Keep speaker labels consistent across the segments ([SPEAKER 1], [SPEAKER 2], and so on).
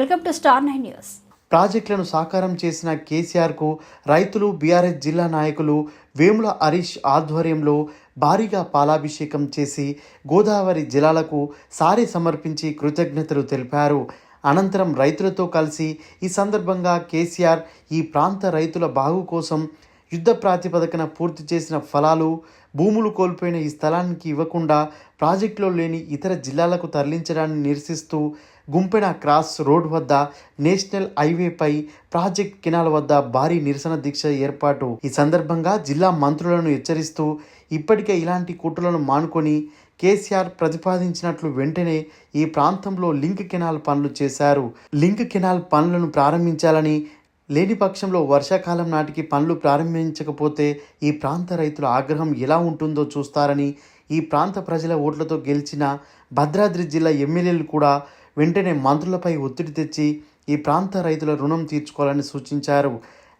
[SPEAKER 1] Welcome to star nine news.
[SPEAKER 2] ప్రాజెక్టులను సాకారం చేసిన కేసీఆర్కు రైతులు బీఆర్ఎస్ జిల్లా నాయకులు వేముల హరీష్ ఆధ్వర్యంలో భారీగా పాలాభిషేకం చేసి గోదావరి జలాలకు సారి సమర్పించి కృతజ్ఞతలు తెలిపారు. అనంతరం రైతులతో కలిసి ఈ సందర్భంగా కేసీఆర్ ఈ ప్రాంత రైతుల బాగు కోసం యుద్ధ ప్రాతిపదికన పూర్తి చేసిన ఫలాలు భూములు కోల్పోయిన ఈ స్థలానికి ఇవ్వకుండా ప్రాజెక్టులో లేని ఇతర జిల్లాలకు తరలించడాన్ని నిరసిస్తూ గుంపెన క్రాస్ రోడ్ వద్ద నేషనల్ హైవేపై ప్రాజెక్ట్ కెనాల్ వద్ద భారీ నిరసన దీక్ష ఏర్పాటు. ఈ సందర్భంగా జిల్లా మంత్రులను హెచ్చరిస్తూ ఇప్పటికే ఇలాంటి కుట్రలను మానుకొని కేసీఆర్ ప్రతిపాదించినట్లు వెంటనే ఈ ప్రాంతంలో లింక్ కెనాల్ పనులు చేశారు. లింక్ కెనాల్ పనులను ప్రారంభించాలని లేని పక్షంలో వర్షాకాలం నాటికి పనులు ప్రారంభించకపోతే ఈ ప్రాంత రైతుల ఆగ్రహం ఎలా ఉంటుందో చూస్తారని ఈ ప్రాంత ప్రజల ఓట్లతో గెలిచిన భద్రాద్రి జిల్లా ఎమ్మెల్యేలు కూడా వెంటనే మంత్రులపై ఒత్తిడి తెచ్చి ఈ ప్రాంత రైతుల రుణం తీర్చుకోవాలని సూచించారు.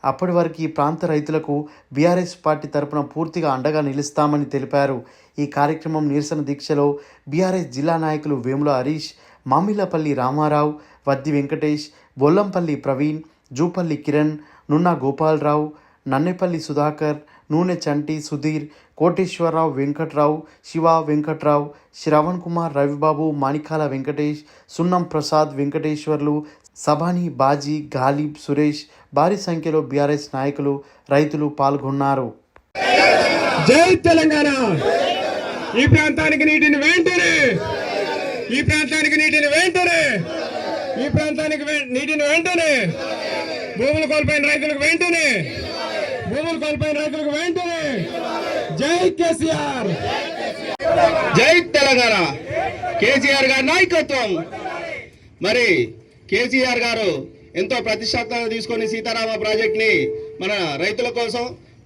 [SPEAKER 2] అప్పటి వరకు ఈ ప్రాంత రైతులకు బీఆర్ఎస్ పార్టీ తరపున పూర్తిగా అండగా నిలుస్తామని తెలిపారు. ఈ కార్యక్రమం నిరసన దీక్షలో బీఆర్ఎస్ జిల్లా నాయకులు వేముల హరీష్ మామిలపల్లి రామారావు వద్ది వెంకటేష్ బొల్లంపల్లి ప్రవీణ్ జూపల్లి కిరణ్ నున్నా గోపాలరావు నన్నెపల్లి సుధాకర్ నూనె చంటి సుధీర్ కోటేశ్వరరావు వెంకట్రావు శివ వెంకట్రావు శ్రవణ్ కుమార్ రవిబాబు మాణికాల వెంకటేష్ సున్నం ప్రసాద్ వెంకటేశ్వర్లు సభాని బాజీ గాలిబ్ సురేష్ భారీ సంఖ్యలో బీఆర్ఎస్ నాయకులు రైతులు పాల్గొన్నారు.
[SPEAKER 3] జై తెలంగాణ! ఈ ప్రాంతానికి నీటిని వెంటనే ఈ ప్రాంతానికి నీటిని వెంటనే ఈ ప్రాంతానికి నీటిని వెంటనే భూములు కోల్పోయిన రైతులకు వెంటనే. భూములు కోల్పోయిన రైతులకు వెంటనే. జై కేసీఆర్. జై తెలంగాణ. కేసీఆర్ గారి నాయకత్వం. మరి కేసీఆర్ గారు ఎంతో ప్రతిష్టాత్మక తీసుకొని సీతారామ ప్రాజెక్ట్ని మన రైతుల కోసం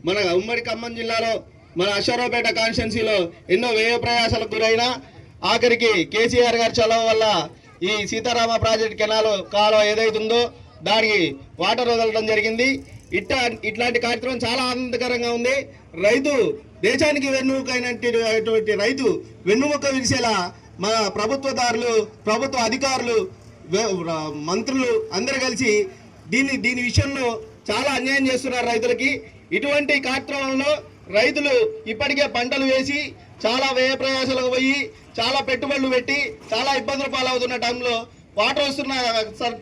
[SPEAKER 3] మన ఉమ్మడి ఖమ్మం జిల్లాలో మన అశ్వరావుపేట కాన్స్టిట్యున్సీలో ఎన్నో వ్యయ ప్రయాసాలకు గురైన ఆఖరికి కేసీఆర్ గారి చదవ వల్ల ఈ సీతారామ ప్రాజెక్ట్ కెనాలు కాలువ ఏదైతుందో దానికి వాటర్ వదలడం జరిగింది. ఇట్ట ఇట్లాంటి కార్యక్రమం చాలా ఆనందకరంగా ఉంది. రైతు దేశానికి వెన్నుముకైనటువంటి రైతు వెన్నుముక విరిసేలా మన ప్రభుత్వదారులు ప్రభుత్వ అధికారులు మంత్రులు అందరు కలిసి దీని దీని విషయంలో చాలా అన్యాయం చేస్తున్నారు రైతులకి. ఇటువంటి కార్యక్రమంలో రైతులు ఇప్పటికే పంటలు వేసి చాలా వ్యయ ప్రయాసాలకు పోయి చాలా పెట్టుబడులు పెట్టి చాలా ఇబ్బందులు పాలవుతున్న టైంలో వాటర్ వస్తున్న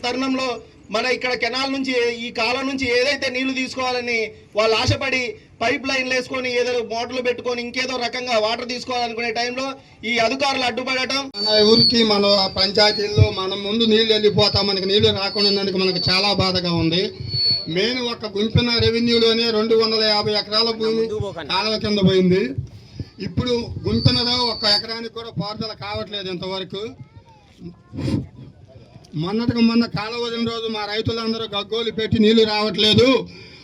[SPEAKER 3] తరుణంలో మన ఇక్కడ కెనాల్ నుంచి ఈ కాలం నుంచి ఏదైతే నీళ్ళు తీసుకోవాలని వాళ్ళు ఆశపడి పైప్ లైన్లు వేసుకొని ఏదో మోటార్లు పెట్టుకొని ఇంకేదో రకంగా వాటర్ తీసుకోవాలనుకునే టైంలో ఈ అధికారులు అడ్డుపడటం.
[SPEAKER 4] మన ఊరికి మన పంచాయతీల్లో మనం ముందు నీళ్ళు వెళ్ళిపోతాం మనకి నీళ్ళు రాకుండా ఉన్నందుకు మనకు చాలా బాధగా ఉంది. మెయిన్ ఒక గుంపిన రెవెన్యూలోనే రెండు వందల యాభై ఎకరాల భూమి కాలువ కింద పోయింది. ఇప్పుడు గుంపినలో ఒక ఎకరానికి కూడా పారుదల కావట్లేదు ఇంతవరకు. మొన్నటికి మొన్న కాలువ వదిలిన రోజు మా రైతులందరూ గగ్గోలు పెట్టి నీళ్ళు రావట్లేదు.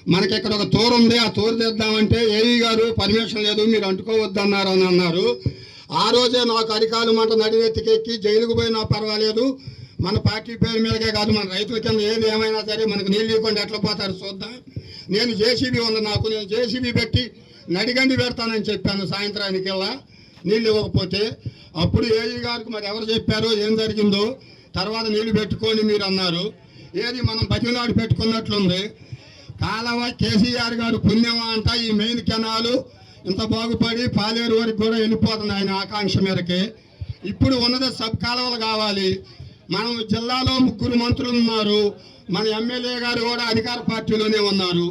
[SPEAKER 4] మనకి ఇక్కడ ఒక తోరు ఉంది ఆ తోరు తెద్దామంటే ఏఈ గారు పర్మిషన్ లేదు మీరు అంటుకోవద్దన్నారు అని అన్నారు. ఆ రోజే నాకు అరికాలు మంట నడివెత్తికెక్కి జైలుకు పోయినా పర్వాలేదు. మన పార్టీ పేరు మీదకే కాదు మన రైతుల కింద ఏది ఏమైనా సరే మనకు నీళ్ళు ఇవ్వకుండా ఎట్లా పోతారు చూద్దాం. నేను జేసీబీ ఉంది నాకు నేను జేసీబీ పెట్టి నడిగండి పెడతానని చెప్పాను సాయంత్రానికల్లా. నీళ్ళు ఇవ్వకపోతే అప్పుడు ఏఈ గారికి మరి ఎవరు చెప్పారో ఏం జరిగిందో తర్వాత నీళ్ళు పెట్టుకొని మీరు అన్నారు. ఏది మనం బతినాడు పెట్టుకున్నట్లుంది. కాలవ కేసీఆర్ గారు పుణ్యమా అంట ఈ మెయిన్ కెనాలు ఇంత బాగుపడి పాలేరు వరకు కూడా వెళ్ళిపోతుంది ఆయన ఆకాంక్ష మేరకి. ఇప్పుడు ఉన్నది సబ్ కాలువలు కావాలి. మనం జిల్లాలో ముగ్గురు మంత్రులు ఉన్నారు. మన ఎమ్మెల్యే గారు కూడా అధికార పార్టీలోనే ఉన్నారు.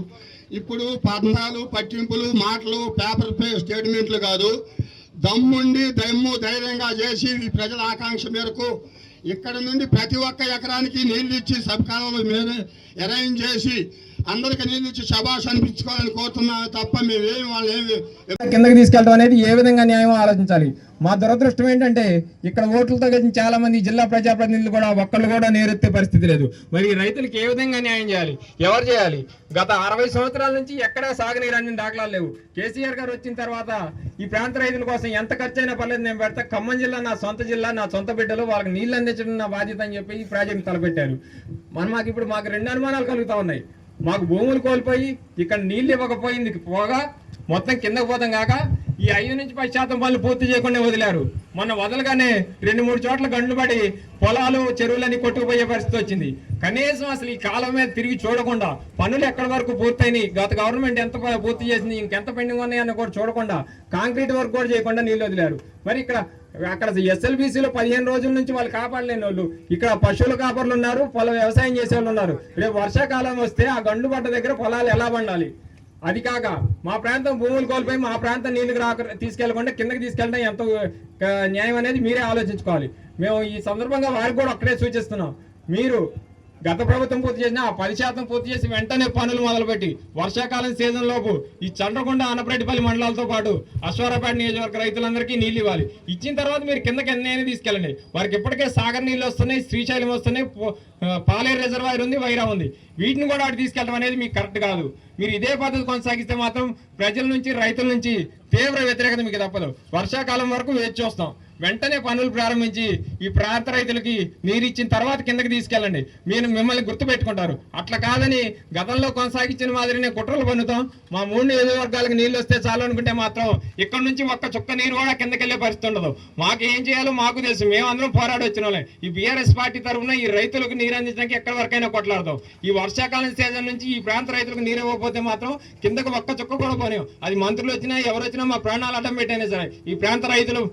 [SPEAKER 4] ఇప్పుడు పద్నాలు పట్టింపులు మాటలు పేపర్ పే స్టేట్మెంట్లు కాదు. దమ్ముండి దమ్ము ధైర్యంగా చేసి ఈ ప్రజల ఆకాంక్ష మేరకు ఇక్కడ నుండి ప్రతి ఒక్క ఎకరానికి నీళ్ళు ఇచ్చి సబ్ కాలంలో మీద అరేంజ్ చేసి అందరికి నీళ్ళు ఇచ్చి శబాష్ అనిపించుకోవాలని కోరుతున్నా తప్ప మేమేమి వాళ్ళు ఏమి
[SPEAKER 5] కిందకి తీసుకెళ్ళడం అనేది ఏ విధంగా న్యాయం ఆలోచించాలి. మా దురదృష్టం ఏంటంటే ఇక్కడ ఓట్లతో కలిసి చాలా మంది జిల్లా ప్రజాప్రతినిధులు కూడా ఒక్కళ్ళు కూడా నేరెత్తే పరిస్థితి లేదు. మరి రైతులకు ఏ విధంగా న్యాయం చేయాలి? ఎవరు చేయాలి? గత అరవై సంవత్సరాల నుంచి ఎక్కడా సాగనీరు అన్ని దాఖలాలు లేవు. కేసీఆర్ గారు వచ్చిన తర్వాత ఈ ప్రాంత రైతుల కోసం ఎంత ఖర్చు అయినా పర్లేదు నేను పెడతా. ఖమ్మం జిల్లా నా సొంత జిల్లా నా సొంత బిడ్డలు వాళ్ళకి నీళ్ళు అందించడం నా బాధ్యత అని చెప్పి ఈ ప్రాజెక్ట్ తలపెట్టారు. మన మాకు ఇప్పుడు మాకు రెండు అనుమానాలు కలుగుతా ఉన్నాయి. మాకు భూములు కోల్పోయి ఇక్కడ నీళ్ళు ఇవ్వకపోయింది పోగా మొత్తం కిందకు పోతాం కాక ఈ ఐదు నుంచి పది శాతం పనులు పూర్తి చేయకుండా వదిలారు. మొన్న వదలగానే రెండు మూడు చోట్ల గండ్లు పడి పొలాలు చెరువులని కొట్టుకుపోయే పరిస్థితి వచ్చింది. కనీసం అసలు ఈ కాలం మీద తిరిగి చూడకుండా పనులు ఎక్కడి వరకు పూర్తయినాయి? గత గవర్నమెంట్ ఎంత పూర్తి చేసింది? ఇంకెంత పెండింగ్ ఉన్నాయని కూడా చూడకుండా కాంక్రీట్ వర్క్ కూడా చేయకుండా నీళ్ళు వదిలారు. మరి ఇక్కడ అక్కడ ఎస్ఎల్బీసీలో పదిహేను రోజుల నుంచి వాళ్ళు కాపాడలేని వాళ్ళు. ఇక్కడ పశువుల కాపర్లు ఉన్నారు పొలం వ్యవసాయం చేసే వాళ్ళు ఉన్నారు. రేపు వర్షాకాలం వస్తే ఆ గండు పడ్డ దగ్గర పొలాలు ఎలా పండాలి? అది కాక మా ప్రాంతం భూములు కోల్పోయి మా ప్రాంతం నీళ్ళకి రాక తీసుకెళ్ళకుండా కిందకి తీసుకెళ్ళడం ఎంత న్యాయం అనేది మీరే ఆలోచించుకోవాలి. మేము ఈ సందర్భంగా వారికి కూడా అక్కడే సూచిస్తున్నాం. మీరు గత ప్రభుత్వం పూర్తి చేసిన ఆ పది శాతం పూర్తి చేసి వెంటనే పనులు మొదలుపెట్టి వర్షాకాలం సీజన్ లోపు ఈ చండ్రకొండ అనపరెడ్డిపల్లి మండలాలతో పాటు అశ్వారాపేట నియోజకవర్గ రైతులందరికీ నీళ్ళు ఇవ్వాలి. ఇచ్చిన తర్వాత మీరు కిందకి ఎన్నైనా తీసుకెళ్ళండి. వారికి ఇప్పటికే సాగర్ నీళ్ళు వస్తున్నాయి శ్రీశైలం వస్తున్నాయి పాలేరు రిజర్వాయర్ ఉంది వైరా ఉంది. వీటిని కూడా అటు తీసుకెళ్ళడం అనేది మీకు కరెక్ట్ కాదు. మీరు ఇదే పద్ధతి కొనసాగిస్తే మాత్రం ప్రజల నుంచి రైతుల నుంచి తీవ్ర వ్యతిరేకత మీకు తప్పదు. వర్షాకాలం వరకు వేచి చూస్తాం. వెంటనే పనులు ప్రారంభించి ఈ ప్రాంత రైతులకి నీరు ఇచ్చిన తర్వాత కిందకి తీసుకెళ్ళండి. మీరు మిమ్మల్ని గుర్తుపెట్టుకుంటారు. అట్లా కాదని గతంలో కొనసాగించిన మాదిరినే కుట్రలు పన్నుతాం. మా మూడు నియోజకవర్గాలకు నీళ్ళు వస్తే చాలు అనుకుంటే మాత్రం ఇక్కడ నుంచి ఒక్క చుక్క నీరు కూడా కిందకి వెళ్ళే పరిస్థితి ఉండదు. మాకు ఏం చేయాలో మాకు తెలుసు. మేమందరం పోరాడి వచ్చిన వాళ్ళే. ఈ బీఆర్ఎస్ పార్టీ తరఫున ఈ రైతులకు నీరు అందించడానికి ఎక్కడి వరకైనా కొట్లాడతాం. ఈ వర్షాకాలం సీజన్ నుంచి ఈ ప్రాంత రైతులకు నీరు ఇవ్వకపోతే మాత్రం కిందకు ఒక్క చుక్క కూడా పోనీ అది మంత్రులు వచ్చినా ఎవరు వచ్చినా మా ప్రాణాలు అడ్డం పెట్టైనా సరే ఈ ప్రాంత రైతులు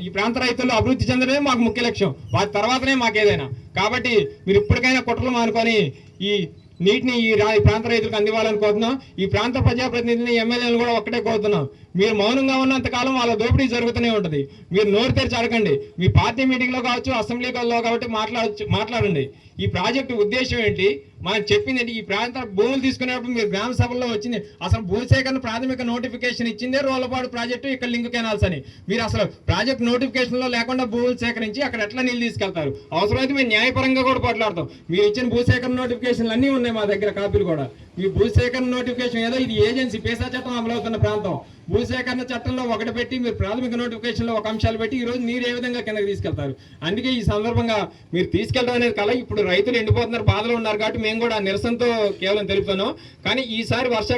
[SPEAKER 5] ఈ ప్రాంత రైతులు అభివృద్ధి చెందడమే మాకు ముఖ్య లక్ష్యం. వాటి తర్వాతనే మాకు ఏదైనా కాబట్టి మీరు ఇప్పటికైనా కుట్రలు మానుకొని ఈ నీటిని ఈ రా- ఈ ప్రాంత రైతులకు అందివ్వాలని కోరుతున్నాం. ఈ ప్రాంత ప్రజాప్రతినిధిని ఎమ్మెల్యేలు కూడా ఒక్కటే కోరుతున్నాం. మీరు మౌనంగా ఉన్నంత కాలం వాళ్ళ దోపిడీ జరుగుతూనే ఉంటుంది. మీరు నోరు తెరిచి అడగండి. మీ పార్టీ మీటింగ్లో కావచ్చు అసెంబ్లీలో కాబట్టి మాట్లాడచ్చు మాట్లాడండి. ఈ ప్రాజెక్టు ఉద్దేశం ఏంటి? మనం చెప్పింది ఏంటి? ఈ ప్రాంత భూములు తీసుకునేటప్పుడు మీరు గ్రామ సభల్లో వచ్చింది. అసలు భూసేకరణ ప్రాథమిక నోటిఫికేషన్ ఇచ్చిందే రోలపాడు ప్రాజెక్టు ఇక్కడ లింక్ కెనాల్స్ అని. మీరు అసలు ప్రాజెక్ట్ నోటిఫికేషన్లో లేకుండా భూములు సేకరించి అక్కడ ఎట్లా నీళ్ళు తీసుకెళ్తారు? అవసరమైతే మేము న్యాయపరంగా కూడా పోట్లాడతాం మీరు ఇచ్చిన భూసేకరణ నోటిఫికేషన్లు అన్నీ ఉన్నాయి మా దగ్గర కాపీలు కూడా. ఈ భూసేకరణ నోటిఫికేషన్ ఏదో ఇది ఏజెన్సీ పేసా చట్టం అమలవుతున్న ప్రాంతం. భూసేకరణ చట్టంలో ఒకటి పెట్టి మీరు ప్రాథమిక నోటిఫికేషన్లో ఒక అంశాలు పెట్టి ఈ రోజు మీరు ఏ విధంగా కిందకి తీసుకెళ్తారు? అందుకే ఈ సందర్భంగా మీరు తీసుకెళ్ళడం అనేది కల. ఇప్పుడు రైతులు ఎండిపోతున్నారు బాధలో ఉన్నారు కాబట్టి మేము కూడా నిరసనతో కేవలం తెలుపుతున్నాం. కానీ ఈసారి వర్ష